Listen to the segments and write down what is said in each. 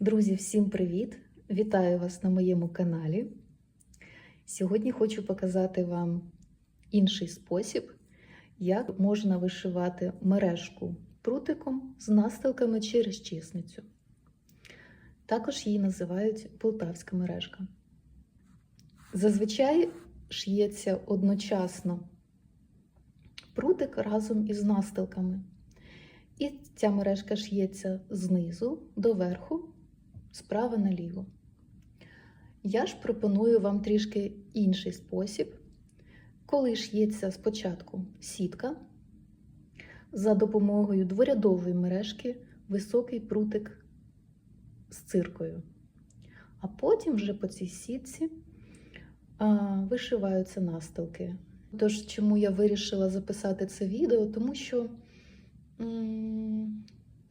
Друзі, всім привіт! Вітаю вас на моєму каналі. Сьогодні хочу показати вам інший спосіб, як можна вишивати мережку прутиком з настилками через чисницю. Також її називають полтавська мережка. Зазвичай шиється одночасно прутик разом із настилками. І ця мережка шиється знизу до верху, справа наліво. Я ж пропоную вам трішки інший спосіб, коли шиється спочатку сітка, за допомогою дворядової мережки високий прутик з циркою. А потім вже по цій сітці а, вишиваються настилки. Тож, чому я вирішила записати це відео? Тому що м,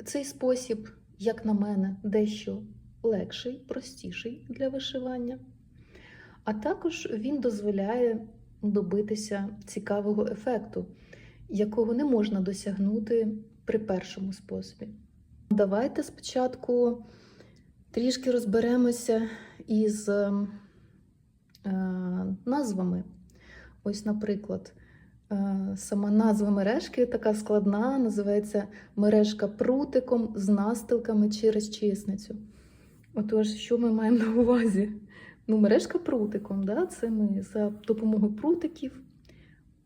цей спосіб, як на мене, дещо легший, простіший для вишивання. А також він дозволяє добитися цікавого ефекту, якого не можна досягнути при першому способі. Давайте спочатку трішки розберемося із е, назвами. Ось, наприклад, е, сама назва мережки така складна, називається мережка прутиком з настилками через чисницю. Отож, що ми маємо на увазі? Ну, мережка прутиком, да? це ми за допомогою прутиків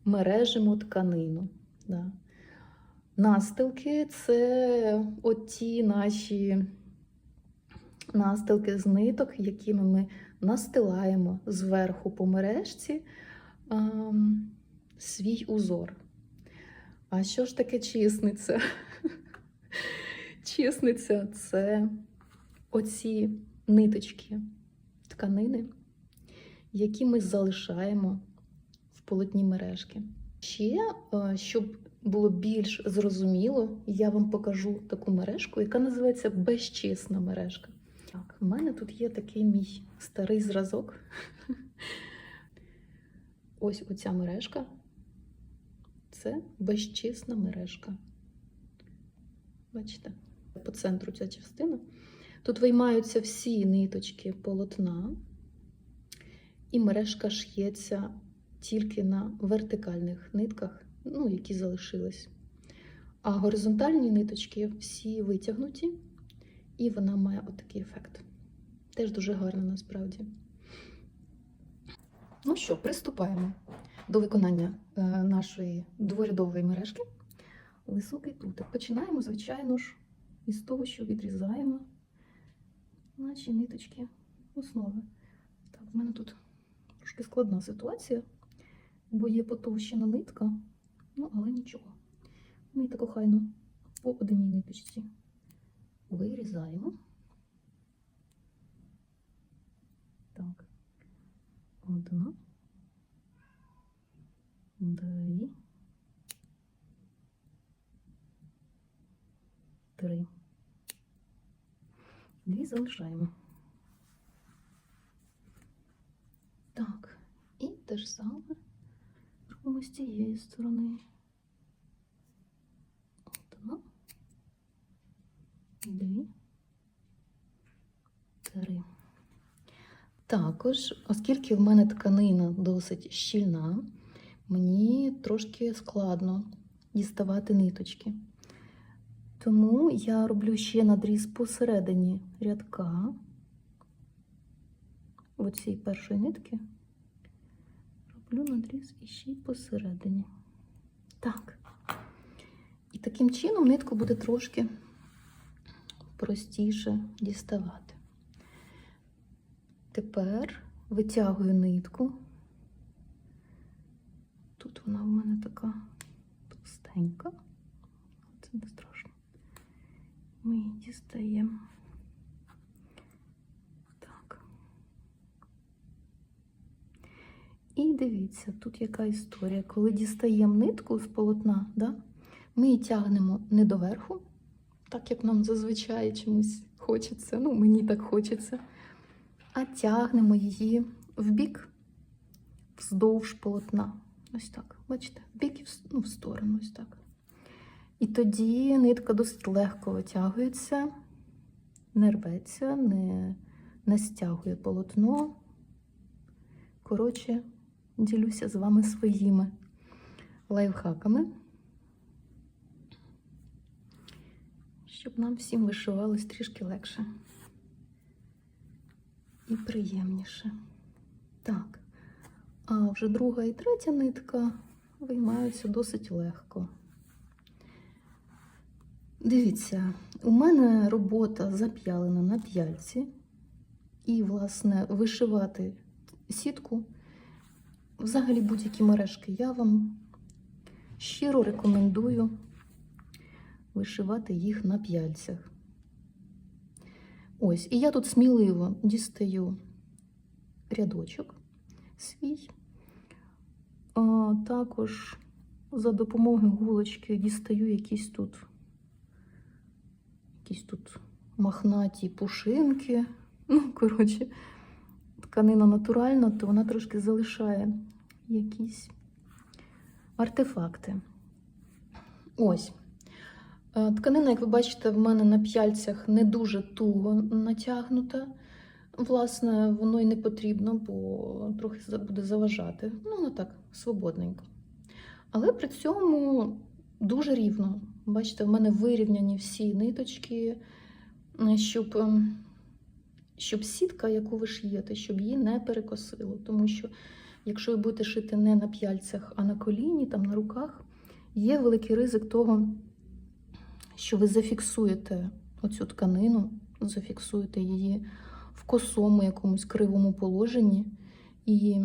мережимо тканину. Да? Настилки це оті наші настилки з ниток, якими ми настилаємо зверху по мережці ем, свій узор. А що ж таке чисниця? Чисниця це оці ниточки тканини, які ми залишаємо в полотні мережки. Ще, е, щоб було більш зрозуміло, я вам покажу таку мережку, яка називається безчисна мережка. Так, в мене тут є такий мій старий зразок. Ось оця мережка. Це безчисна мережка. Бачите? По центру ця частина. Тут виймаються всі ниточки полотна, і мережка ш'ється тільки на вертикальних нитках, ну, які залишились. А горизонтальні ниточки всі витягнуті, і вона має отакий ефект. Теж дуже гарно насправді. Ну що, приступаємо до виконання е, нашої дворядової мережки. Високий прутик. Починаємо, звичайно ж, із того, що відрізаємо наші ниточки основи. Так, в мене тут трошки складна ситуація, бо є потовщена нитка, ну, але нічого. Ми так охайно по одній ниточці вирізаємо. Так, одна, дві, три. Дві залишаємо. Так, і те ж саме робимо з цієї сторони. Одна, дві, три. Також, оскільки в мене тканина досить щільна, мені трошки складно діставати ниточки. Тому я роблю ще надріз посередині рядка оцій першої нитки. Роблю надріз іще й посередині. Так. І таким чином нитку буде трошки простіше діставати. Тепер витягую нитку. Тут вона в мене така товстенька, це не страшно. Ми її дістаємо. Так. І дивіться, тут яка історія. Коли дістаємо нитку з полотна, да, ми її тягнемо не доверху, так як нам зазвичай чомусь хочеться, ну, мені так хочеться, а тягнемо її в бік, вздовж полотна. Ось так. Бачите, в бік і в, ну, в сторону, ось так. І тоді нитка досить легко витягується не рветься, не, не стягує полотно. Коротше, ділюся з вами своїми лайфхаками, щоб нам всім вишивалось трішки легше і приємніше. Так, а вже друга і третя нитка виймаються досить легко. Дивіться, у мене робота зап'ялена на п'яльці, і, власне, вишивати сітку, взагалі будь-які мережки, я вам щиро рекомендую вишивати їх на п'яльцях. Ось, і я тут сміливо дістаю рядочок свій. А, також за допомогою гулочки дістаю якісь тут якісь тут махнаті пушинки. Ну, коротше, тканина натуральна, то вона трошки залишає якісь артефакти. Ось. Е, Тканина, як ви бачите, в мене на п'яльцях не дуже туго натягнута. Власне, воно й не потрібно, бо трохи буде заважати. Ну, воно так, свободненько. Але при цьому дуже рівно. Бачите, в мене вирівняні всі ниточки, е, щоб, ем, щоб сітка, яку ви шиєте, щоб її не перекосило. Тому що, якщо ви будете шити не на п'яльцях, а на коліні, там на руках, є великий ризик того, що ви зафіксуєте оцю тканину, зафіксуєте її в косому якомусь кривому положенні, і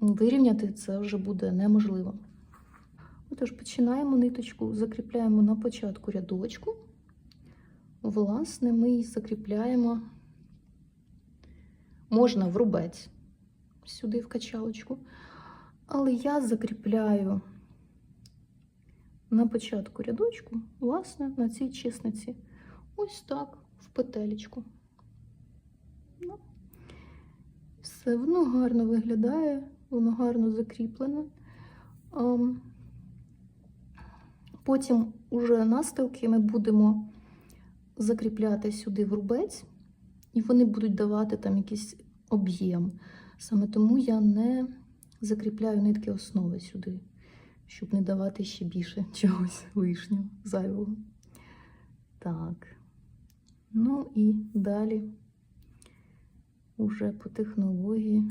вирівняти це вже буде неможливо. Отож, починаємо ниточку, закріпляємо на початку рядочку. Власне, ми її закріпляємо, можна в рубець, сюди в качалочку, але я закріпляю на початку рядочку, власне, на цій чисниці. Ось так, в петелечку. Ну, все, воно гарно виглядає, воно гарно закріплене. Потім уже настилки ми будемо закріпляти сюди в рубець, і вони будуть давати там якийсь об'єм. Саме тому я не закріпляю нитки основи сюди, щоб не давати ще більше чогось лишнього, зайвого. Так. Ну і далі уже по технології.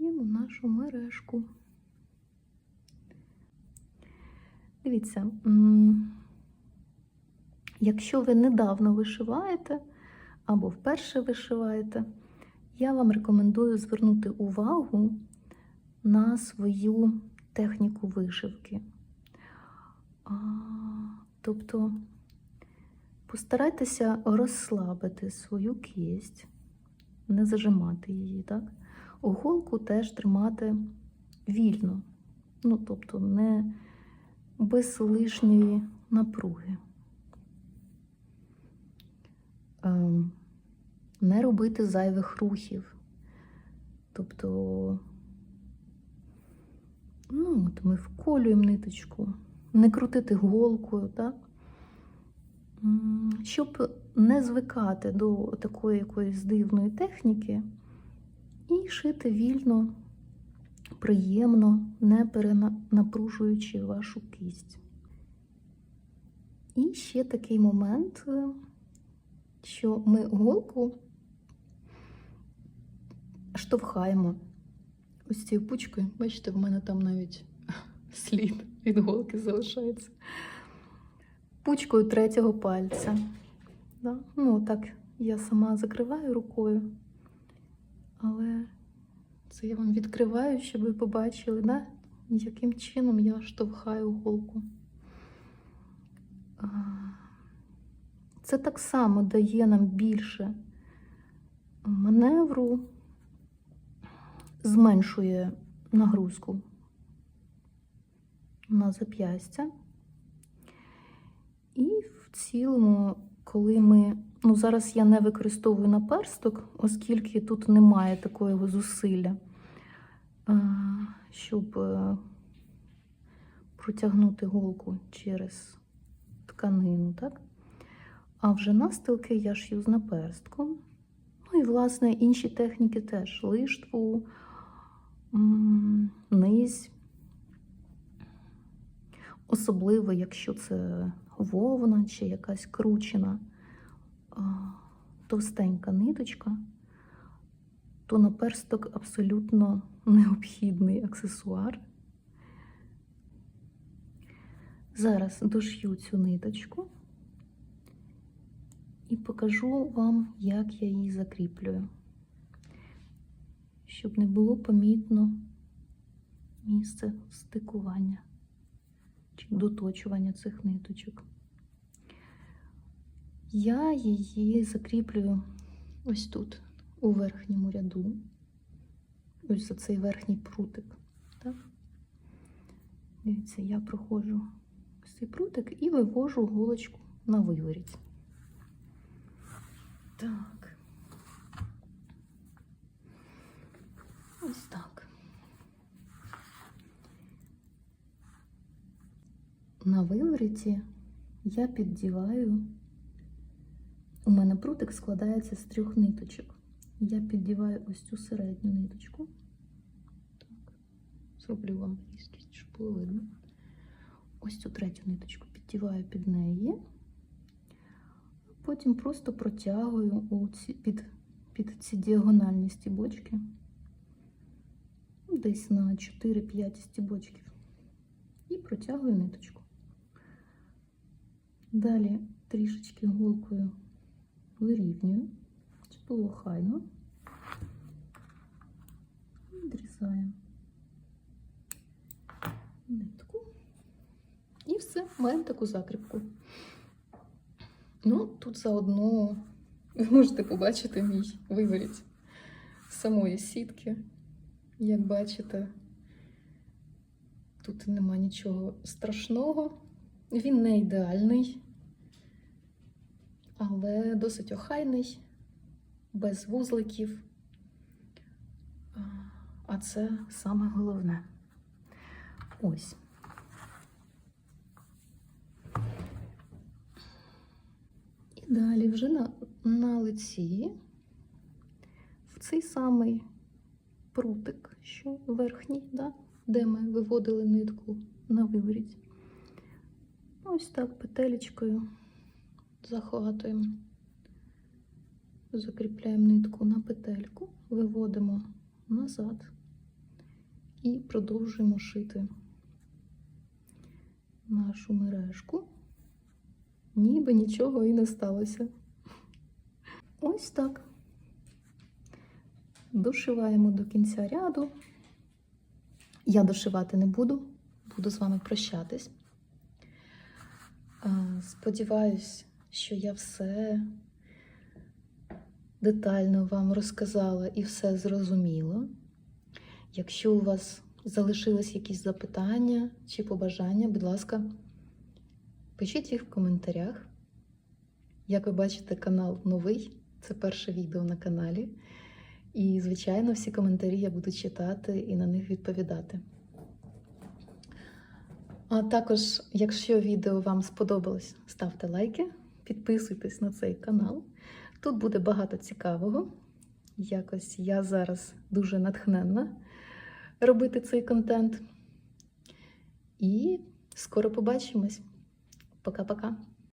Шиємо нашу мережку. Дивіться, якщо ви недавно вишиваєте або вперше вишиваєте, я вам рекомендую звернути увагу на свою техніку вишивки. Тобто постарайтеся розслабити свою кисть, не зажимати її, так? Голку теж тримати вільно, ну, тобто не без лишньої напруги. Ем, Не робити зайвих рухів. Тобто, ну, от ми вколюємо ниточку, не крутити голкою, так? Щоб не звикати до такої якоїсь дивної техніки і шити вільно, приємно, не перенапружуючи вашу кисть. І ще такий момент, е, що ми голку штовхаємо ось цією пучкою. Бачите, в мене там навіть слід від голки залишається. Пучкою третього пальця. Да? Ну, так я сама закриваю рукою. Але це я вам відкриваю, щоб ви побачили, да? яким чином я штовхаю голку. Це так само дає нам більше маневру, зменшує нагрузку на зап'ястя. І в цілому, коли ми Ну, зараз я не використовую наперсток, оскільки тут немає такого зусилля, щоб е, протягнути голку через тканину, так? А вже настилки я шью з наперстком. Ну і, власне, інші техніки теж лиштву, низь. Особливо, якщо це вовна чи якась кручена товстенька ниточка, то наперсток абсолютно необхідний аксесуар. Зараз дошью цю ниточку і покажу вам, як я її закріплюю, щоб не було помітно місце стикування чи доточування цих ниточок. Я її закріплюю ось тут, у верхньому ряду, ось за цей верхній прутик. Так? Дивіться, я проходжу цей прутик і вивожу голочку на виворіт. Так. Ось так. На вивороті я піддіваю. У мене прутик складається з трьох ниточок. Я піддіваю ось цю середню ниточку. Так. Зроблю вам різкість, щоб було видно. Ось цю третю ниточку піддіваю під неї. Потім просто протягую ці, під, під ці діагональні стібочки. Десь на 4-5 стібочків. І протягую ниточку. Далі трішечки голкою вирівнюю, було хайно. Відрізаю нитку. І все, маємо таку закріпку. Ну, тут заодно ви можете побачити мій виворіт самої сітки. Як бачите, тут нема нічого страшного. Він не ідеальний, але досить охайний, без вузликів. А це саме головне. Ось. І далі вже на, на лиці в цей самий прутик, що верхній, да, де ми виводили нитку на виворіт. Ось так петелечкою захватуємо, закріпляємо нитку на петельку, виводимо назад і продовжуємо шити нашу мережку, ніби нічого і не сталося. Ось так. Дошиваємо до кінця ряду. Я дошивати не буду, буду з вами прощатись. Сподіваюсь, що я все детально вам розказала і все зрозуміла. Якщо у вас залишились якісь запитання чи побажання, будь ласка, пишіть їх в коментарях. Як ви бачите, канал новий, це перше відео на каналі. І, звичайно, всі коментарі я буду читати і на них відповідати. А також, якщо відео вам сподобалось, ставте лайки, підписуйтесь на цей канал. Тут буде багато цікавого. Якось я зараз дуже натхненна робити цей контент. І скоро побачимось. Пока-пока.